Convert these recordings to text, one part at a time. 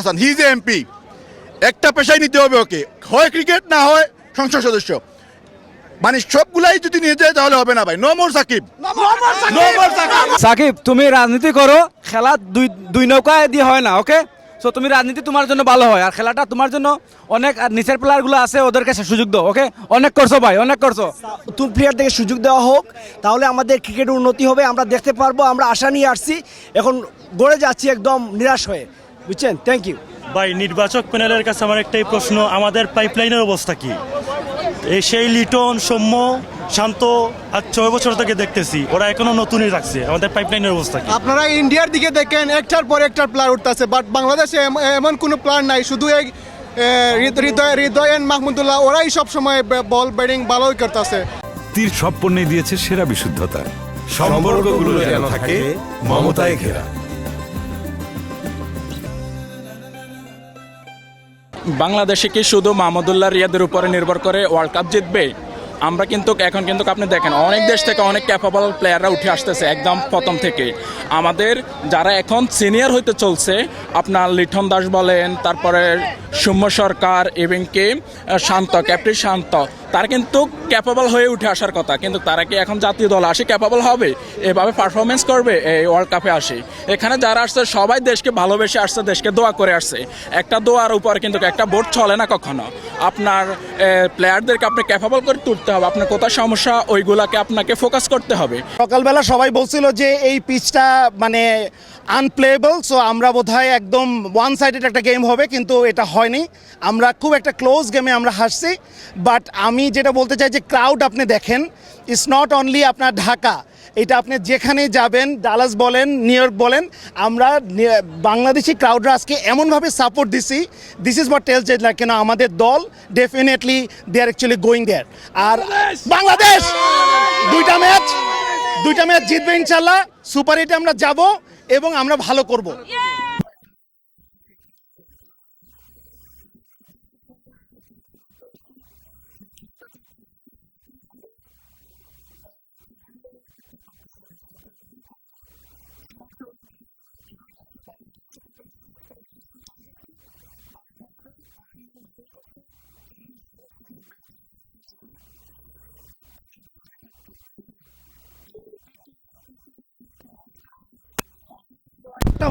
Hasan he is MP একটা পেশায় নিতে হবে ওকে। হয় ক্রিকেট না হয় সংসদ সদস্য। মানে সবগুলাই যদি নিয়ে যায় তাহলে হবে না ভাই। No more Shakib. Shakib. Shakib. তুমি রাজনীতি করো। খেলা দুই দুই নৌকায় দিয়ে হয় না ওকে সো তুমি রাজনীতি তোমার জন্য ভালো হয়। আর খেলাটা তোমার জন্য অনেক আর নিচের প্লেয়ারগুলো আছে ওদেরকে সে সুযোগ দাও ওকে অনেক করছ ভাই অনেক করছ। নতুন প্লেয়ারদেরকে সুযোগ দেওয়া হোক তাহলে আমাদের ক্রিকেট উন্নতি হবে। আমরা দেখতে পারব আমরা আশা নিয়ে আসছি। এখন গড়ে যাচ্ছি একদম নিরাশ হয়ে। বুঝছেন? থ্যাংক ইউ ভাই নির্বাচক প্যানেলের কাছে আমার একটাই প্রশ্ন আমাদের পাইপলাইনের অবস্থা কি? এই সেই লিটন সৌম্য শান্ত আর ছয় বছর থেকে দেখতেছি ওরা এখনও নতুনই রাখছে আমাদের পাইপলাইনের অবস্থা কি? আপনারা ইন্ডিয়ার দিকে দেখেন একটার পর একটার প্লেয়ার উঠতেছে বাট বাংলাদেশে এম- এমন কোনো প্লেয়ার নাই শুধু এই হৃদয় হৃদয় and মাহমুদুল্লাহ ওরাই সব সময় বল ব্যাটিং ভালোই করতেছে। তীর সব পণ্যে দিয়েছে সেরা বিশুদ্ধতা। সম্পর্কগুলো যেন থাকে মমতায় ঘেরা। বাংলাদেশে কি শুধু মাহমুদুল্লাহ রিয়াদের উপরে নির্ভর করে ওয়ার্ল্ড কাপ জিতবে? আমরা কিন্তু, এখন কিন্তু আপনি দেখেন, অনেক দেশ থেকে অনেক ক্যাপাবল প্লেয়াররা উঠে আসতেছে একদম প্রথম থেকে। আমাদের যারা এখন সিনিয়র হইতে চলছে, আপনার লিঠন দাস বলেন, তারপরে সৌম্য সরকার এবং কে শান্ত ক্যাপ্টেন শান্ত তারা কিন্তু ক্যাপাবল হয়ে উঠে আসার কথা। কিন্তু তারা কি এখন জাতীয় দল আসে ক্যাপাবল হবে? এভাবে পারফরমেন্স করবে? এই ওয়ার্ল্ড কাপে আসে। এখানে যারা আসছে, সবাই দেশকে ভালোবেসে আসছে, দেশকে দোয়া করে আসছে। একটা দোয়ার উপর কিন্তু একটা বোর্ড চলে না কখনো? আপনার প্লেয়ারদেরকে আপনি ক্যাপাবল করে তুলতে হবে। আপনার কোথায় সমস্যা, ওইগুলাকে আপনাকে ফোকাস করতে হবে। সকালবেলা সবাই বলছিল যে এই পিচটা মানে আনপ্লেয়েবল সো আমরা বোধহয় একদম ওয়ান সাইডেড একটা গেম হবে, কিন্তু এটা হয়নি। আমরা খুব একটা ক্লোজ গেমে আমরা হাসছি বাট আমি যেটা বলতে চাই যে ক্রাউড আপনি দেখেন ইটস নট অনলি আপনার ঢাকা এটা আপনি যেখানে যাবেন ডালাস বলেন নিউ ইয়র্ক বলেন আমরা বাংলাদেশি ক্রাউডরা আজকে এমনভাবে সাপোর্ট দিছি দিস ইজ what টেলস যে like, কেন আমাদের দল definitely they are actually going there are Bangladesh! দুইটা ম্যাচ দুইটা ম্যাচ জিতবে ইনশাল্লাহ সুপার এইটে আমরা যাব এবং আমরা ভালো করব।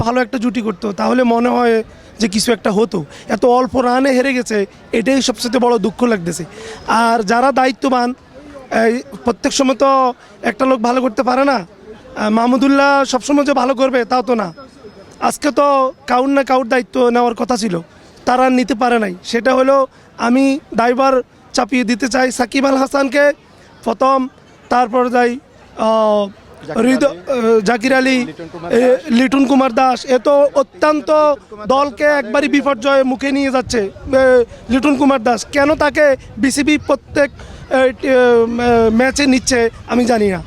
ভালো একটা জুটি করতো তাহলে মনে হয় যে কিছু একটা হতো। এত অল্প রানে হেরে গেছে, এটাই সবচেয়ে বড় দুঃখ লাগতেছে। আর যারা দায়িত্ববান প্রত্যেক সময় তো একটা লোক ভালো করতে পারে না মাহমুদুল্লাহ সবসময় যে ভালো করবে তাও তো না। আজকে তো কাউর না কাউর দায়িত্ব নেওয়ার কথা ছিল, তারা নিতে পারে নাই। সেটা হলো আমি ড্রাইভার চাপিয়ে দিতে চাই সাকিব আল হাসানকে, প্রথম তারপর যাই জাকির আলী। লিটুন কুমার দাস। এ তো অত্যন্ত দলকে একবারই বিপর্যয়ে মুখে নিয়ে যাচ্ছে লিটুন কুমার দাস। কেন তাকে বিসিবি প্রত্যেক ম্যাচে নিচ্ছে আমি জানি না।